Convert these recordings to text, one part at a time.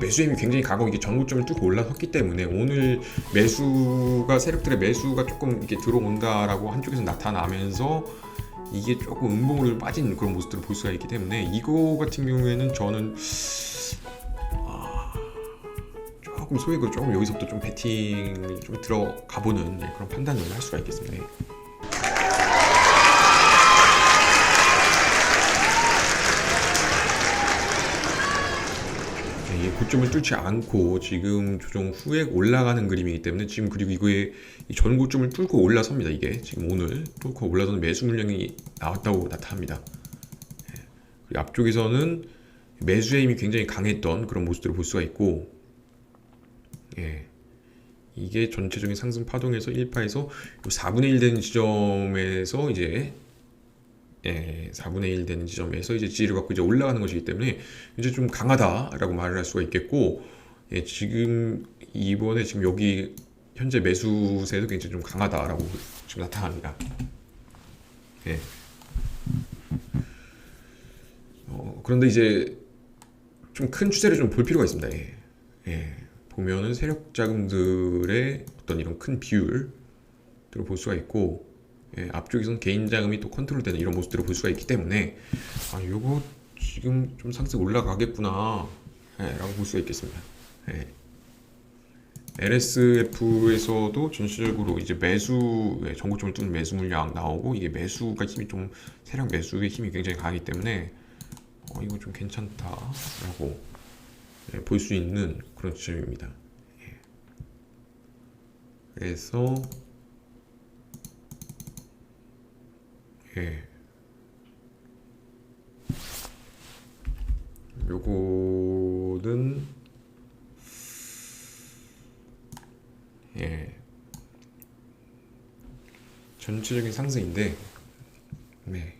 매수 힘이 굉장히 강하고 이게 전고점을 뚫고 올라섰기 때문에 오늘 매수가 세력들의 매수가 조금 이렇게 들어온다라고 한쪽에서 나타나면서 이게 조금 음봉으로 빠진 그런 모습들을 볼 수가 있기 때문에 이거 같은 경우에는 저는 아, 조금 소액으로 조금 여기서부터 좀 배팅을 좀 들어가 보는 네, 그런 판단을 할 수가 있겠습니다. 네. 네, 이게 고점을 뚫지 않고 지금 조정 후에 올라가는 그림이기 때문에 지금 그리고 이거에 이 전고점을 뚫고 올라섭니다. 이게 지금 오늘 뚫고 올라서는 매수 물량이 나왔다고 나타납니다. 예. 그리고 앞쪽에서는 매수의 힘이 굉장히 강했던 그런 모습들을 볼 수가 있고, 예. 이게 전체적인 상승 파동에서 1파에서 4분의 1 되는 지점에서 이제 예, 4분의 1 되는 지점에서 이제 지지를 갖고 이제 올라가는 것이기 때문에 이제 좀 강하다라고 말을 할 수가 있겠고, 예, 지금 이번에 지금 여기 현재 매수세도 굉장히 좀 강하다라고 지금 나타납니다. 예. 어, 그런데 이제 좀 큰 추세를 좀 볼 필요가 있습니다. 예. 예. 보면은 세력 자금들의 어떤 이런 큰 비율들을 볼 수가 있고, 예, 앞쪽에서는 개인 자금이 또 컨트롤되는 이런 모습들을 볼 수가 있기 때문에 아 요거 지금 좀 상승 올라가겠구나 예, 라고 볼 수가 있겠습니다. 예. LSF에서도 전체적으로 이제 매수 예, 전고점을 뚫는 매수 물량 나오고 이게 매수가 힘이 좀 세력 매수의 힘이 굉장히 강하기 때문에 어, 이거 좀 괜찮다라고 예, 볼수 있는 그런 지점입니다. 예. 그래서 예. 요거는 예. 전체적인 상승인데 네.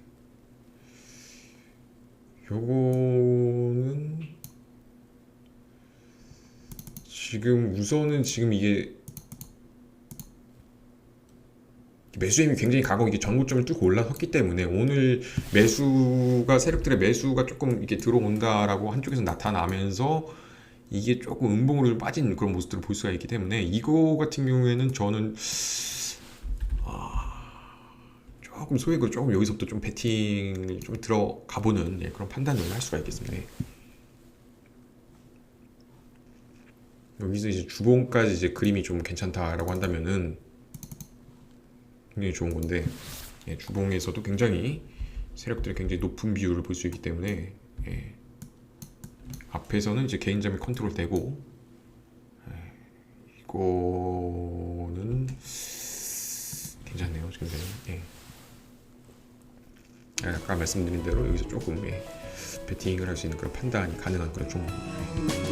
요거는 지금 우선은 지금 이게 매수 힘이 굉장히 강하고 이게 전고점을 뚫고 올라섰기 때문에 오늘 매수가 세력들의 매수가 조금 이렇게 들어온다라고 한쪽에서 나타나면서 이게 조금 음봉으로 빠진 그런 모습들을 볼 수가 있기 때문에 이거 같은 경우에는 저는 아, 조금 소액으로 조금 여기서부터 좀 배팅을 좀 들어가 보는 예, 그런 판단을 할 수가 있겠습니다. 예. 여기서 이제 주봉까지 이제 그림이 좀 괜찮다라고 한다면은 굉장히 좋은 건데 예, 주봉에서도 굉장히 세력들이 굉장히 높은 비율을 볼 수 있기 때문에 예, 앞에서는 이제 개인점이 컨트롤 되고 예, 이거는 괜찮네요 지금 예. 예, 아까 말씀드린 대로 여기서 조금 예, 배팅을 할 수 있는 그런 판단이 가능한 그런 종목. 예.